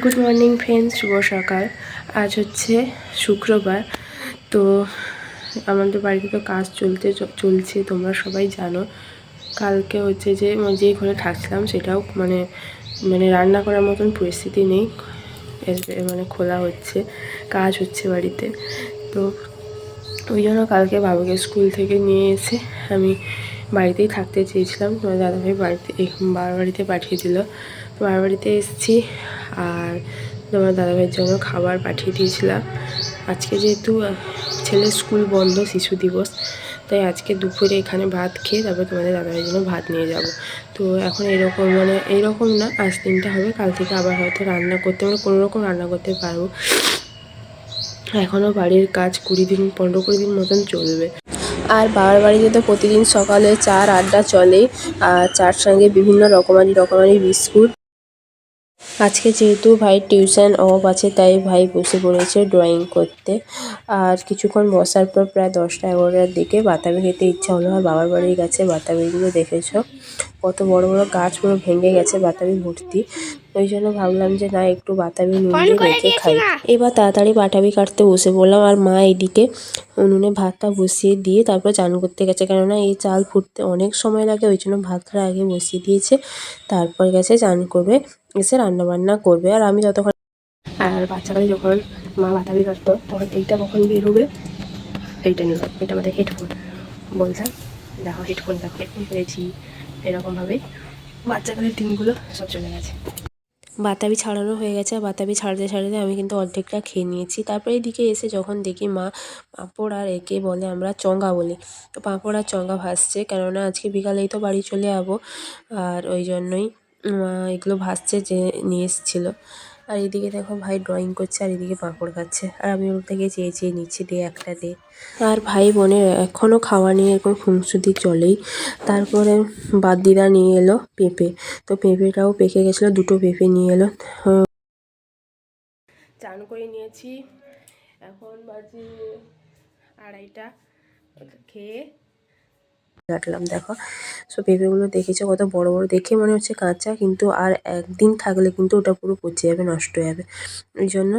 Good morning friends শুভ সকাল। আজ হচ্ছে শুক্রবার। তো আমাদের বাড়িতে তো কাজ চলতে চলছে, তোমরা সবাই জানো। কালকে হচ্ছে যে মানে যে ঘরে থাকছিলাম, সেটাও মানে মানে রান্না করার মতন পরিস্থিতি নেই। মানে খোলা হচ্ছে, কাজ হচ্ছে বাড়িতে। তো ওই জন্য কালকে বাবাকে স্কুল থেকে নিয়ে এসে আমি বাড়িতেই থাকতে চেয়েছিলাম, তোমার দাদাভাই বাড়িতে বাবার বাড়িতে পাঠিয়ে দিল। তো বাবার বাড়িতে এসেছি আর তোমার দাদাভাইয়ের জন্য খাবার পাঠিয়ে দিয়েছিলাম। আজকে যেহেতু ছেলের স্কুল বন্ধ, শিশু দিবস, তাই আজকে দুপুরে এখানে ভাত খেয়ে তারপর তোমাদের দাদাভাইয়ের জন্য ভাত নিয়ে যাব। তো এখন এরকম মানে এইরকম না, আজ দিনটা হবে, কাল থেকে আবার হয়তো রান্না করতে মানে কোনো রকম রান্না করতে পারব। এখনও বাড়ির কাজ কুড়ি দিন, পনেরো কুড়ি দিন মতন চলবে। আর বাবার বাড়িতে তো প্রতিদিন সকালে চার আড্ডা চলে, আর চার সঙ্গে বিভিন্ন রকমারি রকমারি বিস্কুট। আজকে যেহেতু ভাই টিউশন অফ আছে তাই ভাই বসে পড়েছে ড্রয়িং করতে। আর কিছুক্ষণ বসার পর প্রায় দশটা এগারোটার দিকে বাতাবি খেতে ইচ্ছা হলো আর বাবার বাড়ির গাছে বাতাবিগুলো দেখেছ? কত বড় বড় গাছ পুরো ভেঙে গেছে বাতাবি ভর্তি। ওই জন্য ভাবলাম যে না একটু বাতাবি নুন মেখে খাই। এবার তাড়াতাড়ি বাটাবি কাটতে বসে পড়লাম আর মা এদিকে উনুনে ভাতটা বসিয়ে দিয়ে তারপর চান করতে গেছে। কেননা এই চাল ফুটতে অনেক সময় লাগে ওই জন্য ভাতটা আগে বসিয়ে দিয়েছে তারপর গেছে চান করবে। এসে রান্না বান্না করবে। আর আমি যতক্ষণ আর বাচ্চাকালে যখন মা বাতাবি কাটতো তখন এইটা কখন বেরোবে, এইটা নিলাম এটা আমাদের হেডফোন বলতাম দেখো হেডফোন দেখো হেডফোন পেয়েছি। এরকমভাবেই বাচ্চাকালের দিনগুলো সব চলে গেছে। বাতাবি ছাড়ানো হয়ে গেছে। আর বাতাবি ছাড়তে ছাড়তে আমি কিন্তু অর্ধেকটা খেয়ে নিয়েছি। তারপরে এদিকে এসে যখন দেখি মা পাঁপড় আর একে বলে আমরা চঙ্গা বলি, তো পাঁপড় আর চঙ্গা ভাসছে। কেননা আজকে বিকালেই তো বাড়ি চলে যাব, আর ওই জন্যই এগুলো ভাসছে যে নিয়ে এসেছিল। আর এদিকে দেখো ভাই ড্রয়িং করছে আর এদিকে পাঁপড় খাচ্ছে আর আমি ওর থেকে চেয়ে চেয়ে নিচ্ছি দে একটা দে। আর ভাই বোনের এখনও খাওয়া নিয়ে এরকম খুনসুটি চলেই। তারপরে বাদ্দিদা নিয়ে এলো পেঁপে। তো পেঁপেটাও পেকে গেছিল, দুটো পেঁপে নিয়ে এলো। চান করে নিয়েছি। এখন বাজে আড়াইটা। খেয়ে কাটলাম দেখো। সো পেঁপেগুলো দেখেছ কত বড় বড়। দেখে মনে হচ্ছে কাঁচা, কিন্তু আর একদিন থাকলে কিন্তু ওটা পুরো পচে যাবে, নষ্ট হয়ে যাবে। ওই জন্য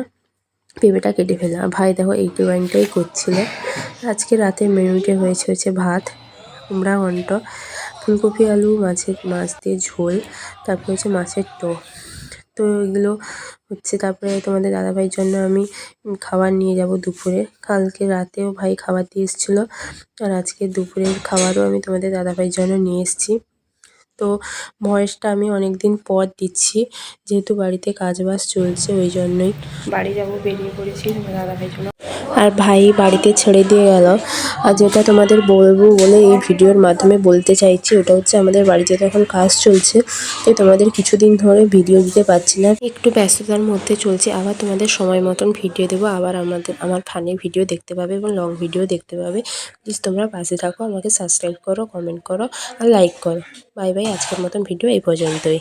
পেঁপেটা কেটে ফেললাম। ভাই, দেখো, এই ড্রয়িংটাই করছিল। আজকে রাতে মেনুতে হয়েছে, হচ্ছে ভাত, কুমড়া, ঘন্ট, ফুলকপি, আলু, মাছের, মাছ দিয়ে ঝোল, তারপরে হচ্ছে মাছের টক তো এগুলো হচ্ছে তারপরে তোমাদের দাদাভাইয়ের জন্য আমি খাবার নিয়ে যাব দুপুরে। কালকে রাতেও ভাই খাবার দিয়ে এসেছিল আর আজকে দুপুরের খাবারও আমি তোমাদের দাদাভাইয়ের জন্য নিয়ে এসেছি। তো ভয়েসটা আমি অনেক দিন পর দিচ্ছি, যেহেতু বাড়িতে কাজবাজ চলছে ওই জন্যই। বাড়ি যাব বেরিয়ে পড়েছি তোমার দাদাভাইয়ের জন্য। আর ভাই বাড়িতে ছেড়ে দিয়ে গেল। আর যেটা তোমাদের বলব বলে এই ভিডিওর মাধ্যমে বলতে চাইছি, ওটা হচ্ছে আমাদের বাড়িতে তো এখন কাজ চলছে, তো তোমাদের কিছুদিন ধরে ভিডিও দিতে পারছি না। একটু ব্যস্ততার মধ্যে চলছে, আবার তোমাদের সময় মতন ভিডিও দেবো, আবার আমাদের, আমার ফানি ভিডিও দেখতে পাবে এবং লং ভিডিও দেখতে পাবে। প্লিজ তোমরা পাশে থাকো, আমাকে সাবস্ক্রাইব করো কমেন্ট করো, আর লাইক করো। বাই বাই আজকের মতন ভিডিও এই পর্যন্তই।